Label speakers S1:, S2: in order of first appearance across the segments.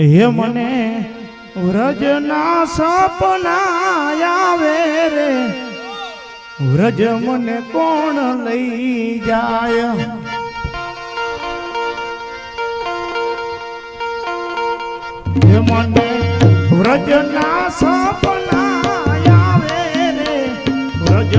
S1: હે મને વ્રજના સપના આવે રે. વ્રજ મને કોણ લઈ જાય? હે મને વ્રજના સપના આવે રે. વ્રજ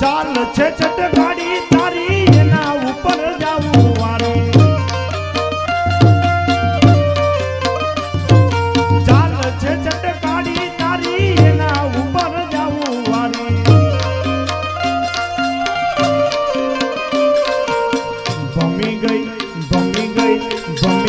S1: ચાલ છે ચટગાડી તારી એના ઉપર જાવું વારે. ચાલ છે ચટગાડી તારી એના ઉપર જાવું વારે. ભમી ગઈ ભમી ગઈ, ભમી